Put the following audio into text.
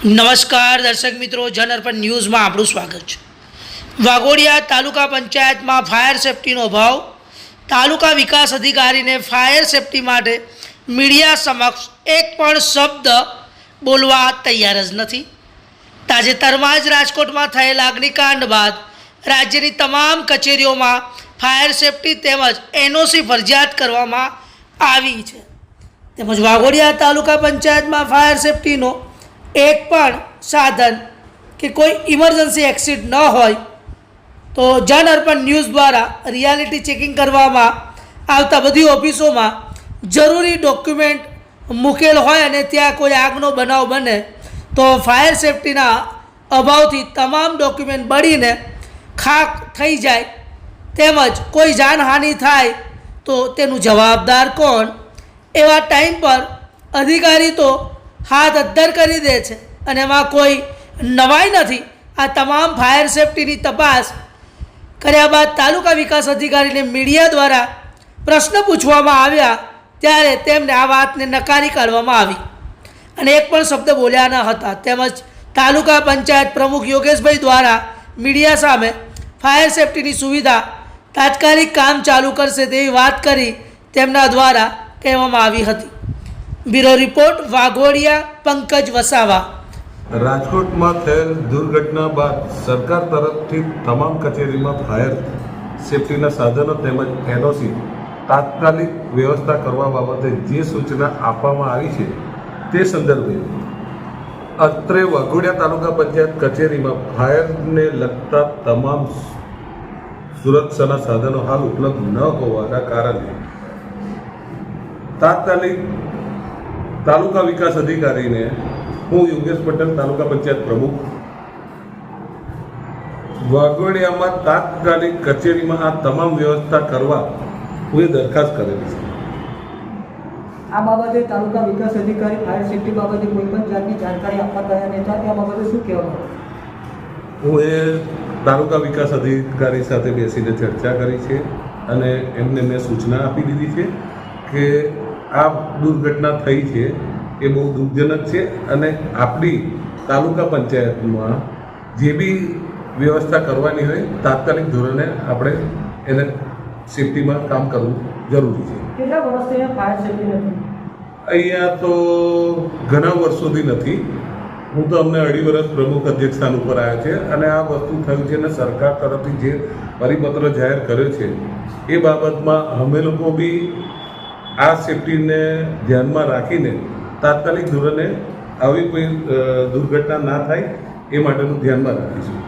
નમસ્કાર દર્શક મિત્રો જન અર્પણ ન્યૂઝમાં આપણું સ્વાગત છે. વાઘોડિયા તાલુકા પંચાયતમાં ફાયર સેફટીનો અભાવ, તાલુકા વિકાસ અધિકારીને ફાયર સેફટી માટે મીડિયા સમક્ષ એક પણ શબ્દ બોલવા તૈયાર જ નથી. તાજેતરમાં જ રાજકોટમાં થયેલા અગ્નિકાંડ બાદ રાજ્યની તમામ કચેરીઓમાં ફાયર સેફટી તેમજ એનઓસી ફરજિયાત કરવામાં આવી છે. તેમજ વાઘોડિયા તાલુકા પંચાયતમાં ફાયર સેફટીનો એક પણ સાધન કે કોઈ ઇમરજન્સી એક્સિટ ન હોય, તો જન અર્પણ ન્યૂઝ દ્વારા રિયાલિટી ચેકિંગ કરવામાં આવતા બધી ઓફિસોમાં જરૂરી ડોક્યુમેન્ટ મૂકેલ હોય અને ત્યાં કોઈ આગનો બનાવ બને, તો ફાયર સેફટીના અભાવથી તમામ ડોક્યુમેન્ટ બળીને ખાક થઈ જાય, તેમજ કોઈ જાનહાનિ થાય, તો તેનું જવાબદાર કોણ? એવા ટાઈમ પર અધિકારી તો હાથ અદ્ધર કરી દે છે. અને એમાં કોઈ નવાઈ નથી. આ તમામ ફાયર સેફટીની તપાસ કર્યા બાદ તાલુકા વિકાસ અધિકારીને મીડિયા દ્વારા પ્રશ્ન પૂછવામાં આવ્યા ત્યારે તેમને આ વાતને નકારી કાઢવામાં આવી. અને એક પણ શબ્દ બોલ્યા ન હતા. તેમજ તાલુકા પંચાયત પ્રમુખ યોગેશભાઈ દ્વારા મીડિયા સામે ફાયર સેફટીની સુવિધા તાત્કાલિક કામ ચાલુ કરશે તેવી વાત કરી તેમના દ્વારા કહેવામાં આવી હતી. Bureau report, Waghodia, Pankaj Vasava. રાજકોટમાં થયેલ દુર્ઘટના બાદ સરકાર તરફથી તમામ કચેરીમાં ફાયર સેફટીના સાધનો તેમજ એનઓસી તાત્કાલિક વ્યવસ્થા કરવા બાબતે જે સૂચના આપવામાં આવી છે તે સંદર્ભે અત્રે વાઘોડિયા તાલુકા પંચાયત કચેરીમાં ફાયરને લગતા તમામ સુરક્ષાના સાધનો હાલ ઉપલબ્ધ ન હોવાના કારણે તાત્કાલિક તાલુકા વિકાસ અધિકારીને હું યોગેશ પટેલ તાલુકા પંચાયત પ્રમુખ. વાઘોડિયામાં તાત્કાલિક કચેરીમાં આ તમામ વ્યવસ્થા કરવા હું એ દરખાસ્ત કરેલી છે. આ બાબતે તાલુકા વિકાસ અધિકારી ફાયર સેફટી બાબતે કોઈ પણ જાતની જાણકારી આપવા તૈયાર નહીં હતા આ બાબતે શું કહેવાનું હું એ તાલુકા વિકાસ અધિકારી સાથે બેસીને ચર્ચા કરી છે અને એમને મેં સૂચના આપી દીધી છે કે આ દુર્ઘટના થઈ છે એ બહુ દુઃખજનક છે અને આપણી તાલુકા પંચાયતમાં જે બી વ્યવસ્થા કરવાની હોય તાત્કાલિક ધોરણે આપણે એને સેફટીમાં કામ કરવું જરૂરી છે. કેટલા વર્ષથી અહીંયા તો ઘણા વર્ષોથી નથી. હું તો અમને અઢી વર્ષ પ્રમુખ અધ્યક્ષ સ્થાન ઉપર આવ્યો છે અને આ વસ્તુ થયું છે અને સરકાર તરફથી જે પરિપત્ર જાહેર કર્યો છે એ બાબતમાં અમે લોકો બી આ સેફટીને ધ્યાનમાં રાખીને તાત્કાલિક ધોરણે આવી કોઈ દુર્ઘટના ના થાય એ માટેનું ધ્યાનમાં રાખીશું.